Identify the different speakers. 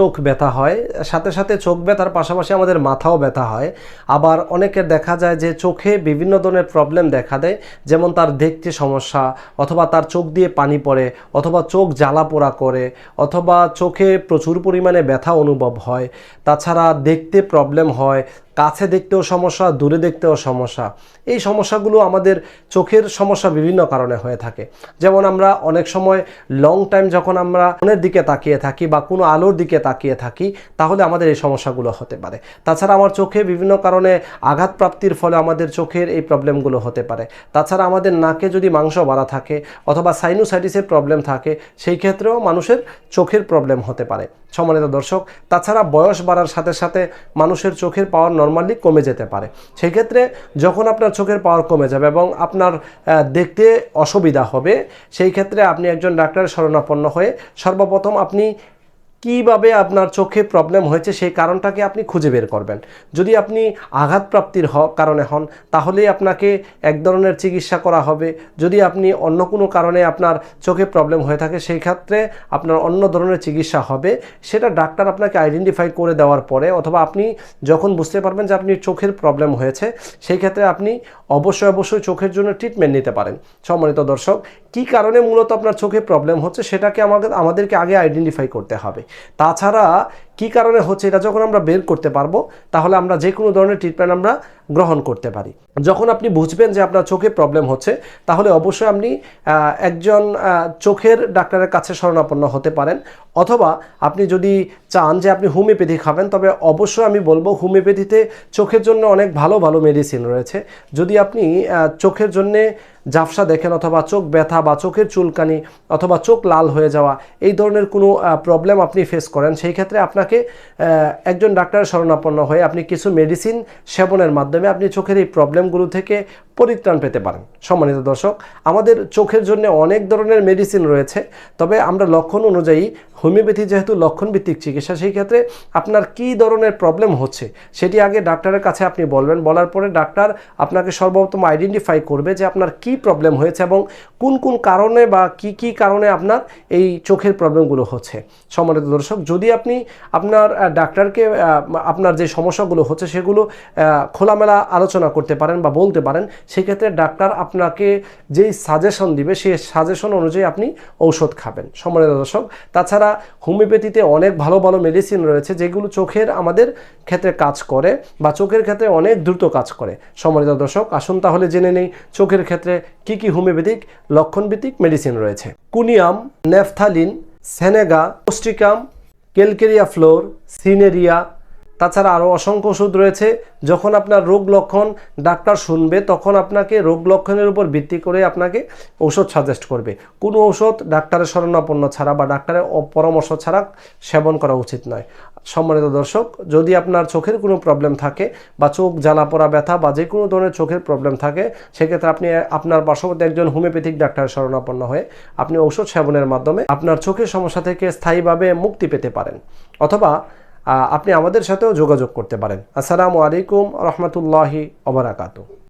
Speaker 1: চোখ ব্যথা হয়, সাথে সাথে চোখ ব্যথার পাশাপাশি আমাদের মাথাও ব্যথা হয়। আবার অনেকের দেখা যায় যে চোখে বিভিন্ন ধরনের প্রবলেম দেখা দেয়, যেমন তার দেখতে সমস্যা, অথবা তার চোখ দিয়ে পানি পড়ে, অথবা চোখ জ্বালা পোড়া করে, অথবা চোখে প্রচুর পরিমাণে ব্যথা অনুভব হয়। তাছাড়া দেখতে প্রবলেম হয় কাছে দেখতেও সমস্যা, দূরে দেখতেও সমস্যা। এই সমস্যাগুলো আমাদের চোখের সমস্যা বিভিন্ন কারণে হয়ে থাকে। যেমন আমরা অনেক সময় লং টাইম যখন আমরা ফোনের দিকে তাকিয়ে থাকি বা কোনো আলোর দিকে তাকিয়ে থাকি, তাহলে আমাদের এই সমস্যাগুলো হতে পারে। তাছাড়া আমার চোখে বিভিন্ন কারণে আঘাত প্রাপ্তির ফলে আমাদের চোখের এই প্রবলেমগুলো হতে পারে। তাছাড়া আমাদের নাকে যদি মাংস বাড়া থাকে অথবা সাইনোসাইটিসের প্রবলেম থাকে, সেই ক্ষেত্রেও মানুষের চোখের প্রবলেম হতে পারে। সম্মানিত দর্শক, তাছাড়া বয়স বাড়ার সাথে সাথে মানুষের চোখের পাওয়ার নর্মালি কমে যেতে পারে। সেই ক্ষেত্রে যখন আপনার চোখের পাওয়ার কমে যাবে এবং আপনার দেখতে অসুবিধা হবে, সেই ক্ষেত্রে আপনি একজন ডাক্তারের শরণাপন্ন হয়ে সর্বপ্রথম আপনি কীভাবে আপনার চোখে প্রবলেম হয়েছে সেই কারণটাকে আপনি খুঁজে বের করবেন। যদি আপনি আঘাতপ্রাপ্তির কারণে হন, তাহলেই আপনাকে এক ধরনের চিকিৎসা করা হবে। যদি আপনি অন্য কোনো কারণে আপনার চোখে প্রবলেম হয়ে থাকে, সেই ক্ষেত্রে আপনার অন্য ধরনের চিকিৎসা হবে। সেটা ডাক্তার আপনাকে আইডেন্টিফাই করে দেওয়ার পরে অথবা আপনি যখন বুঝতে পারবেন যে আপনি চোখের প্রবলেম হয়েছে, সেই ক্ষেত্রে আপনি অবশ্যই অবশ্যই চোখের জন্য ট্রিটমেন্ট নিতে পারেন। সম্মানিত দর্শক, কি কারণে মূলত আপনার চোখে প্রবলেম হচ্ছে, সেটাকে আমাদের আমাদেরকে আগে আইডেন্টিফাই করতে হবে। তাছাড়া কি কারণে হচ্ছে এটা যখন আমরা বের করতে পারব, তাহলে আমরা যে কোনো ধরনের ট্রিটমেন্ট আমরা গ্রহণ করতে পারি। যখন আপনি বুঝবেন যে আপনার চোখে প্রবলেম হচ্ছে, তাহলে অবশ্যই আপনি একজন চোখের ডাক্তারের কাছে শরণাপন্ন হতে পারেন। অথবা আপনি যদি চান যে আপনি হোমিওপ্যাথি খাবেন, তবে অবশ্যই আমি বলব হোমিওপ্যাথিতে চোখের জন্য অনেক ভালো ভালো মেডিসিন রয়েছে। যদি আপনি চোখের জন্যে ঝাপসা দেখেন অথবা চোখ ব্যথা বা চোখের চুলকানি অথবা চোখ লাল হয়ে যাওয়া, এই ধরনের কোনো প্রবলেম আপনি ফেস করেন, সেই ক্ষেত্রে আপনাকে একজন ডাক্তারের শরণাপন্ন হয়ে আপনি কিছু মেডিসিন সেবনের মাধ্যমে আপনি চোখের এই প্রবলেমগুলো থেকে পরিত্রাণ পেতে পারেন। সম্মানিত দর্শক, আমাদের চোখের জন্য অনেক ধরনের মেডিসিন রয়েছে, তবে আমরা লক্ষণ অনুযায়ী হোমিওপ্যাথি যেহেতু লক্ষণভিত্তিক চিকিৎসা, সেই ক্ষেত্রে আপনার কী ধরনের প্রবলেম হচ্ছে সেটি আগে ডাক্তারের কাছে আপনি বলবেন। বলার পরে ডাক্তার আপনাকে সর্বপ্রথম আইডেন্টিফাই করবে যে আপনার কি প্রবলেম হয়েছে এবং কোন কোন কারণে বা কি কি কারণে আপনার এই চোখের প্রবলেমগুলো হচ্ছে। সম্মানিত দর্শক, যদি আপনি আপনার ডাক্তারকে আপনার যে সমস্যাগুলো হচ্ছে সেগুলো খোলামেলা আলোচনা করতে পারেন বা বলতে পারেন সেক্ষেত্রে ডাক্তার আপনাকে যেই সাজেশন দিবে সেই সাজেশন অনুযায়ী আপনি ঔষধ খাবেন। সম্মানিত দর্শক, তাছাড়া হোমিওপ্যাথিতে অনেক ভালো ভালো মেডিসিন রয়েছে যেগুলো চোখের আমাদের ক্ষেত্রে কাজ করে বা চোখের ক্ষেত্রে অনেক দ্রুত কাজ করে। সম্মানিত দর্শক, আসুন তাহলে জেনে নেই চোখের ক্ষেত্রে কি কি হোমিওপ্যাথিক লক্ষণভিত্তিক মেডিসিন রয়েছে। কুনিয়াম, নেফথালিন, সেনেগা পোস্টিকাম কেলকেরিয়া ফ্লোর, সিনেরিয়া তাছাড়া আরও অসংখ্য ওষুধ রয়েছে। যখন আপনার রোগ লক্ষণ ডাক্তার শুনবে, তখন আপনাকে রোগ লক্ষণের উপর ভিত্তি করে আপনাকে ঔষধ সাজেস্ট করবে। কোনো ঔষধ ডাক্তারের শরণাপন্ন ছাড়া বা ডাক্তারের পরামর্শ ছাড়া সেবন করা উচিত নয়। সম্মানিত দর্শক, যদি আপনার চোখের কোনো প্রবলেম থাকে বা চোখ জ্বালা পোড়া ব্যথা বা যে কোনো ধরনের চোখের প্রবলেম থাকে, সেক্ষেত্রে আপনি আপনার পার্শ্ববর্তী একজন হোমিওপ্যাথিক ডাক্তারের শরণাপন্ন হয়ে আপনি ঔষধ সেবনের মাধ্যমে আপনার চোখের সমস্যা থেকে স্থায়ীভাবে মুক্তি পেতে পারেন। অথবা আপনি আমাদের সাথেও যোগাযোগ করতে পারেন। আসসালামু আলাইকুম রহমতুল্লাহি অবরাকাতু